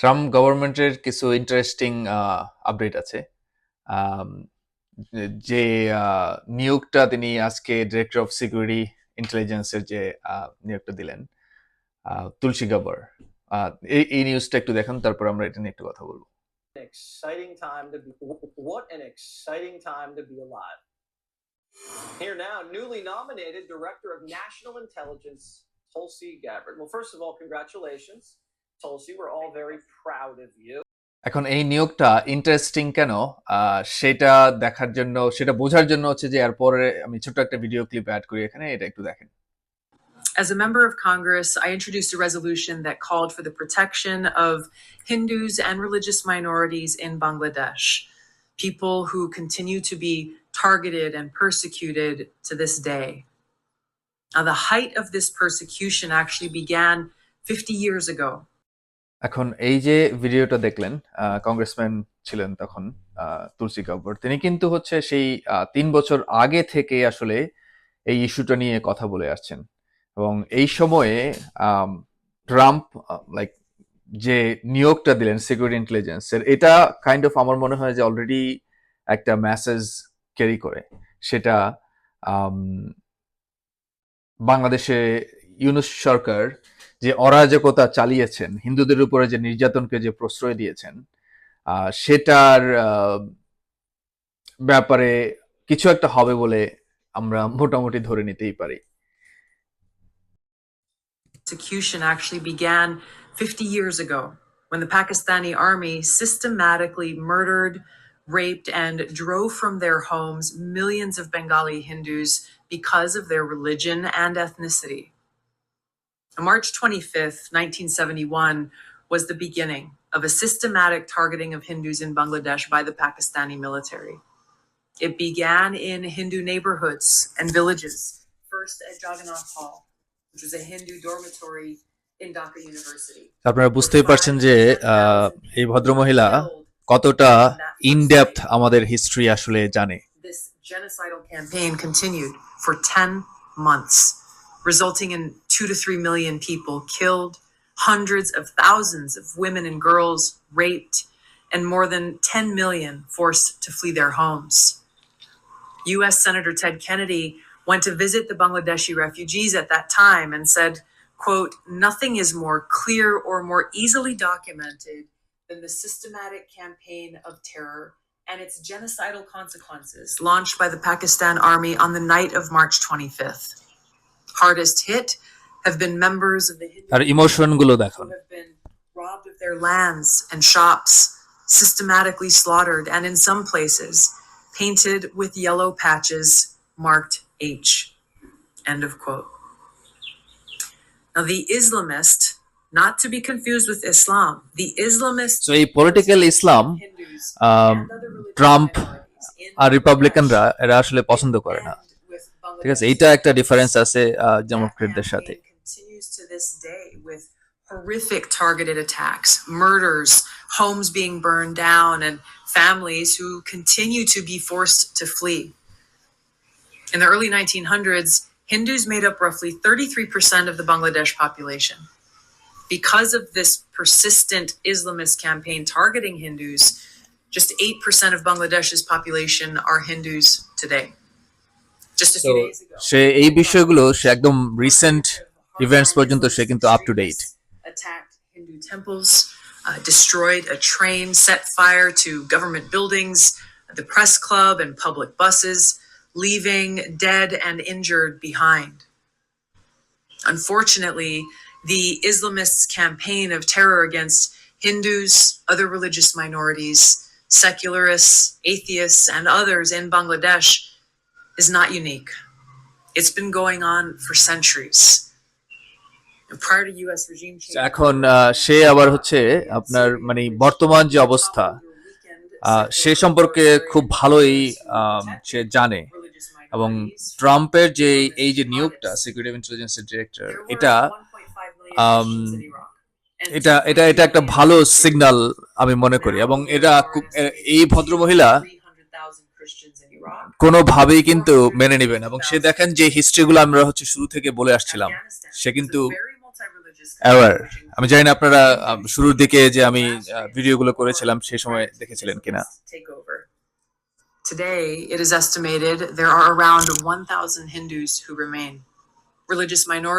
Trump গভর্নমেন্টের কিছু interesting update আছে যে নিয়োগটা তিনি আজকে ডিরেক্টর অফ সিকিউরিটি ইন্টেলিজেন্সের যে নিয়োগটা দিলেন তুলসী গাবার এই এই নিউজটা একটু দেখান তারপর আমরা এটা নিয়ে একটু কথা বলব exciting time to be what an exciting time to be alive. Here now, newly nominated Director of National Intelligence, Tulsi Gabbard. Well, first of all, congratulations, Tulsi. We're all very proud of you. এখন এই নিয়োগটা interesting কেন আহ, সেটা দেখার জন্য সেটা বোঝার জন্য হচ্ছে যে এরপরে আমি ছোট্ট একটা ভিডিও ক্লিপ অ্যাড করি এখানে এটা একটু দেখেন As a member of Congress, I introduced a resolution that called for the protection of Hindus and religious minorities in Bangladesh, people who continue to be targeted and persecuted to this day. Now, the height of this persecution actually began 50 years ago এখন এই যে ভিডিওটা দেখলেন congressman ছিলেন তখন তুলসী গাব্বর তিনি কিন্তু হচ্ছে সেই তিন বছর আগে থেকে আসলে এই ইস্যুটা নিয়ে কথা বলে আসছেন। এবং এই সময়ে ট্রাম্প লাইক যে নিয়োগটা দিলেন সিকিউরিটি ইন্টেলিজেন্সের এটা কাইন্ড অফ আমার মনে হয় যে অলরেডি একটা মেসেজ ক্যারি করে। সেটা বাংলাদেশে ইউনুস সরকার যে অরাজকতা চালিয়েছেন হিন্দুদের উপরে যে নির্যাতনকে যে প্রশ্রয় দিয়েছেন সেটার ব্যাপারে কিছু একটা হবে বলে আমরা মোটামুটি ধরে নিতেই পারি persecution actually began 50 years ago when the Pakistani army systematically murdered, raped, and drove from their homes millions of Bengali Hindus because of their religion and ethnicity. On March 25th, 1971, was the beginning of a systematic targeting of Hindus in Bangladesh by the Pakistani military. It began in Hindu neighborhoods and villages, first at Jagannath Hall, which was a Hindu dormitory in Dhaka University. আপনারা বুঝতেই পারছেন যে আহ, এই ভদ্রমহিলা কতটা in depth আমাদের history আসলে জানে This genocidal campaign continued for 10 months, resulting in two to three million people killed, hundreds of thousands of women and girls raped, and more than 10 million forced to flee their homes. US Senator Ted Kennedy went to visit the Bangladeshi refugees at that time and said, quote, nothing is more clear or more easily documented than the systematic campaign of terror and its genocidal consequences launched by the Pakistan Army on the night of March 25th. Hardest hit have been members of the Hindu আর ইমোশনগুলো দেখুন who have been robbed of their lands and shops, systematically slaughtered, and in some places painted with yellow patches marked H. End of quote. Now, the Islamist, not to be confused with Islam, the Islamist তো এই political Islam Hindus um, and other religious Trump minorities in আর রিপাবলিকানরা এরা আসলে পছন্দ করে না ঠিক আছে এইটা একটা ডিফারেন্স আছে আহ, ডেমোক্রেটদের সাথে continues to this day with horrific targeted attacks, murders, homes being burned down, and families who continue to be forced to flee. In the early 1900s, Hindus made up roughly 33% of the Bangladesh population. Because of this persistent Islamist campaign targeting Hindus, just 8% of Bangladesh's population are Hindus today. Just a few So, days ago. সে এই বিষয়গুলো সে একদম recent events পর্যন্ত সে কিন্তু up to date attacked Hindu temples, uh, destroyed a train, set fire to government buildings, the press club, and public buses, leaving dead and injured behind. Unfortunately, the Islamists' campaign of terror against Hindus, other religious minorities, secularists, atheists, and others in Bangladesh is not unique. It's been going on for centuries. And prior to US regime change, এখন সে আবার হচ্ছে আপনার মানে বর্তমান যে অবস্থা সে সম্পর্কে খুব ভালোই সে জানে। এবং ট্রাম্পের যে এই যে নিয়োগটা সিকিউরিটি ইন্টেলিজেন্সের ডিরেক্টর এটা এটা এটা এটা একটা ভালো সিগন্যাল আমি মনে করি। এবং এটা এই ভদ্রমহিলা কোনোভাবেই কিন্তু মেনে নেবেন এবং সে দেখেন যে হিস্ট্রিগুলো আমরা হচ্ছে শুরু থেকে বলে আসছিলাম। সে কিন্তু অ্যাওয়ার আমি জানি না আপনারা শুরুর দিকে যে আমি ভিডিও ভিডিওগুলো করেছিলাম সেই সময় দেখেছিলেন কিনা Today, it is estimated there are around 1,000 Hindus who remain. Religious minorities.